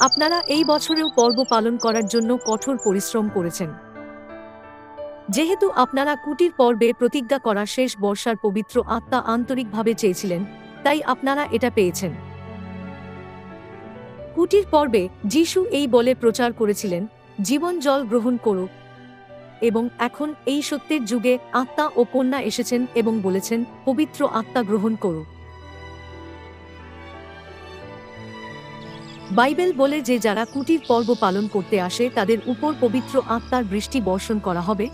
আপনারা এই বছরেও পর্ব পালন করার জন্য কঠোর পরিশ্রম করেছেন। যেহেতু আপনারা কুটির পর্বে প্রতিজ্ঞা করা শেষ বর্ষার পবিত্র আত্মা আন্তরিকভাবে চেয়েছিলেন, তাই আপনারা এটা পেয়েছেন। কুটির পর্বে যিশু এই বলে প্রচার করেছিলেন, জীবন জল গ্রহণ করো। এবং এখন এই সত্যের যুগে আত্মা ও কন্যা এসেছেন এবং বলেছেন, পবিত্র আত্মা গ্রহণ করো। বাইবেল বলে যে যারা কুটির পর্ব পালন করতে আসে, তাদের উপর পবিত্র আত্মার বৃষ্টি বর্ষণ করা হবে।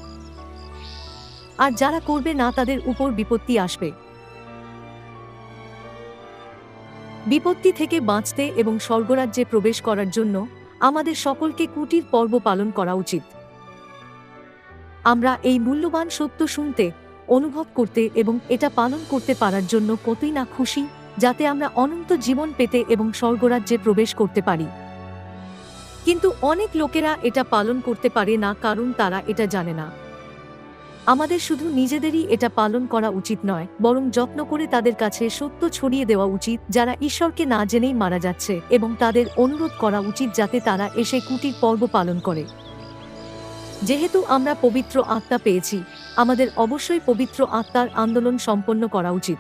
আর যারা করবে না, তাদের উপর বিপত্তি আসবে। বিপত্তি থেকে বাঁচতে এবং স্বর্গরাজ্যে প্রবেশ করার জন্য আমাদের সকলকে কুটির পর্ব পালন করা উচিত। আমরা এই মূল্যবান সত্য শুনতে, অনুভব করতে এবং এটা পালন করতে পারার জন্য কতই না খুশি যাতে আমরা অনন্ত জীবন পেতে এবং স্বর্গরাজ্যে প্রবেশ করতে পারি। কিন্তু অনেক লোকেরা এটা পালন করতে পারে না, কারণ তারা এটা জানে না। আমাদের শুধু নিজেদেরই এটা পালন করা উচিত নয়, বরং যত্ন করে তাদের কাছে সত্য ছড়িয়ে দেওয়া উচিত, যারা ঈশ্বরকে না জেনেই মারা যাচ্ছে, এবং তাদের অনুরোধ করা উচিত যাতে তারা এসে কুটির পর্ব পালন করে। যেহেতু আমরা পবিত্র আত্মা পেয়েছি, আমাদের অবশ্যই পবিত্র আত্মার আন্দোলন সম্পন্ন করা উচিত।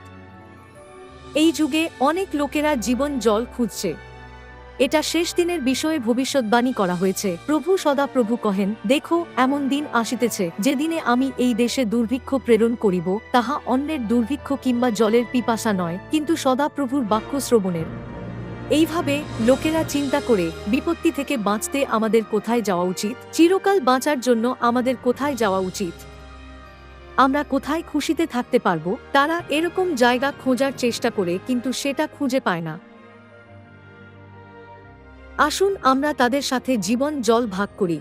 এই যুগে অনেক লোকেরা জীবন জল খুঁজছে। এটা শেষ দিনের বিষয়ে ভবিষ্যৎবাণী করা হয়েছে। প্রভু সদা প্রভু কহেন, দেখো, এমন দিন আসিতেছে, যেদিনে আমি এই দেশে দুর্ভিক্ষ প্রেরণ করিব, তাহা অন্যের দুর্ভিক্ষ কিংবা জলের পিপাসা নয়, কিন্তু সদা প্রভুর বাক্য শ্রবণের এইভাবে লোকেরা চিন্তা করে, বিপত্তি থেকে বাঁচতে আমাদের কোথায় যাওয়া উচিত? চিরকাল বাঁচার জন্য আমাদের কোথায় যাওয়া উচিত? আমরা কোথায় খুশিতে থাকতে পারব, তারা এরকম জায়গা খোঁজার চেষ্টা করে কিন্তু সেটা খুঁজে পায় না। আসুন আমরা তাদের সাথে জীবন জল ভাগ করি।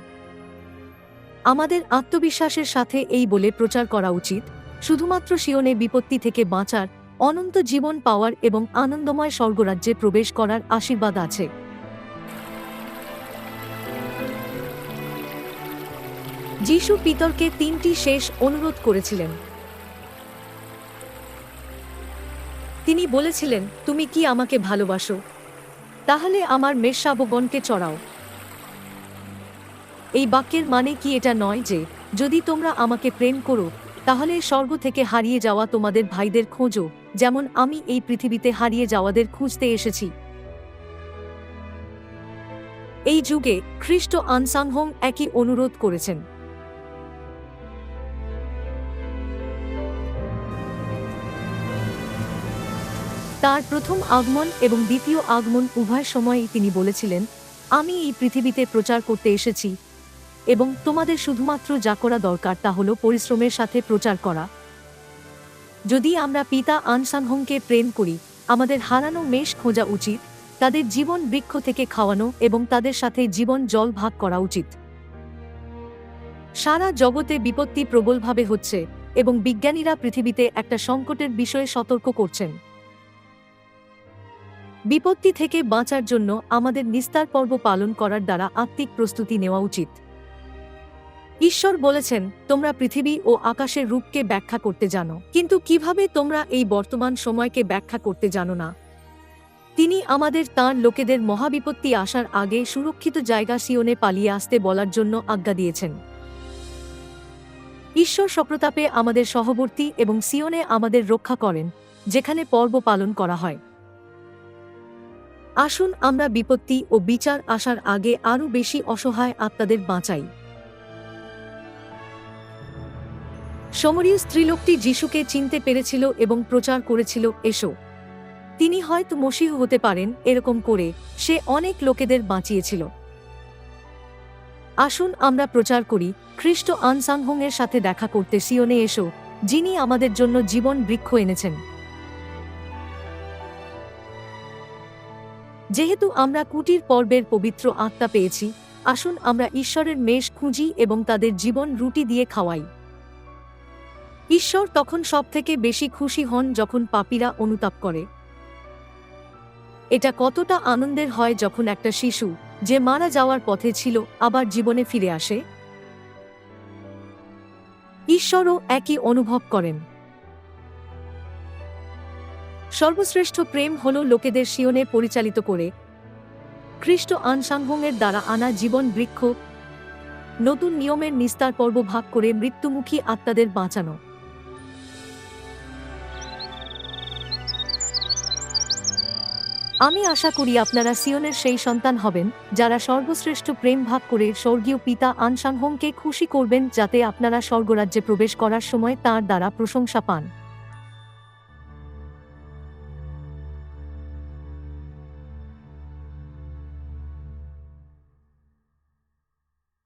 আমাদের আত্মবিশ্বাসের সাথে এই বলে প্রচার করা উচিত, শুধুমাত্র শিওনে বিপত্তি থেকে বাঁচার, অনন্ত জীবন পাওয়ার এবং আনন্দময় স্বর্গরাজ্যে প্রবেশ করার আশীর্বাদ আছে। যিশু পিতরকে তিনটি শেষ অনুরোধ করেছিলেন। তিনি বলেছিলেন, তুমি কি আমাকে ভালোবাসো? তাহলে আমার মেষশাবগণকে চড়াও। এই বাক্যের মানে কি এটা নয় যে, যদি তোমরা আমাকে প্রেম করো, তাহলে স্বর্গ থেকে হারিয়ে যাওয়া তোমাদের ভাইদের খোঁজো, যেমন আমি এই পৃথিবীতে হারিয়ে যাওয়াদের খুঁজতে এসেছি। এই যুগে খ্রিস্ট আনসাংহং একই অনুরোধ করেছেন। তার প্রথম আগমন এবং দ্বিতীয় আগমন উভয় সময়ই তিনি বলেছিলেন, আমি এই পৃথিবীতে প্রচার করতে এসেছি এবং তোমাদের শুধুমাত্র যা করা দরকার তা হল পরিশ্রমের সাথে প্রচার করা। যদি আমরা পিতা আনসানহংকে প্রেম করি, আমাদের হারানো মেষ খোঁজা উচিত, তাদের জীবন বৃক্ষ থেকে খাওয়ানো এবং তাদের সাথে জীবন জল ভাগ করা উচিত। সারা জগতে বিপত্তি প্রবলভাবে হচ্ছে এবং বিজ্ঞানীরা পৃথিবীতে একটা সংকটের বিষয়ে সতর্ক করছেন। বিপত্তি থেকে বাঁচার জন্য আমাদের নিস্তার পর্ব পালন করার দ্বারা আত্মিক প্রস্তুতি নেওয়া উচিত। ঈশ্বর বলেছেন, তোমরা পৃথিবী ও আকাশের রূপকে ব্যাখ্যা করতে জানো। কিন্তু কীভাবে তোমরা এই বর্তমান সময়কে ব্যাখ্যা করতে জানো না? তিনি আমাদের তাঁর লোকেদের মহাবিপত্তি আসার আগে সুরক্ষিত জায়গা সিওনে পালিয়ে আসতে বলার জন্য আজ্ঞা দিয়েছেন। ঈশ্বর সপ্রতাপে আমাদের সহবর্তী এবং সিওনে আমাদের রক্ষা করেন, যেখানে পর্ব পালন করা হয়। আসুন আমরা বিপত্তি ও বিচার আসার আগে আরও বেশি অসহায় আত্মাদের বাঁচাই। সমরীয় স্ত্রীলোকটি যিশুকে চিনতে পেরেছিল এবং প্রচার করেছিল, এসো। তিনি হয়তো মসিহ হতে পারেন এরকম করে সে অনেক লোকেদের বাঁচিয়েছিল। আসুন আমরা প্রচার করি, খ্রিস্ট আনসাংহং এর সাথে দেখা করতে সিওনে এসো, যিনি আমাদের জন্য জীবন বৃক্ষ এনেছেন। যেহেতু আমরা কুটির পর্বের পবিত্র আত্মা পেয়েছি, আসুন আমরা ঈশ্বরের মেষ খুঁজি এবং তাদের জীবন রুটি দিয়ে খাওয়াই। ঈশ্বর তখন সবথেকে বেশি খুশি হন যখন পাপীরা অনুতাপ করে। এটা কতটা আনন্দের হয় যখন একটা শিশু, যে মারা যাওয়ার পথে ছিল, আবার জীবনে ফিরে আসে? ঈশ্বরও একই অনুভব করেন। সর্বশ্রেষ্ঠ প্রেম হল লোকেদের শিয়নে পরিচালিত করে। খ্রিস্ট আনসাংহংয়ের দ্বারা আনা জীবন বৃক্ষ, নতুন নিয়মের নিস্তার পর্ব ভাগ করে মৃত্যুমুখী আত্মাদের বাঁচানো। আমি আশা করি আপনারা সিয়নের সেই সন্তান হবেন, যারা সর্বশ্রেষ্ঠ প্রেম ভাগ করে স্বর্গীয় পিতা আনসানহোমকে খুশি করবেন যাতে আপনারা স্বর্গরাজ্যে প্রবেশ করার সময় তার দ্বারা প্রশংসা পান।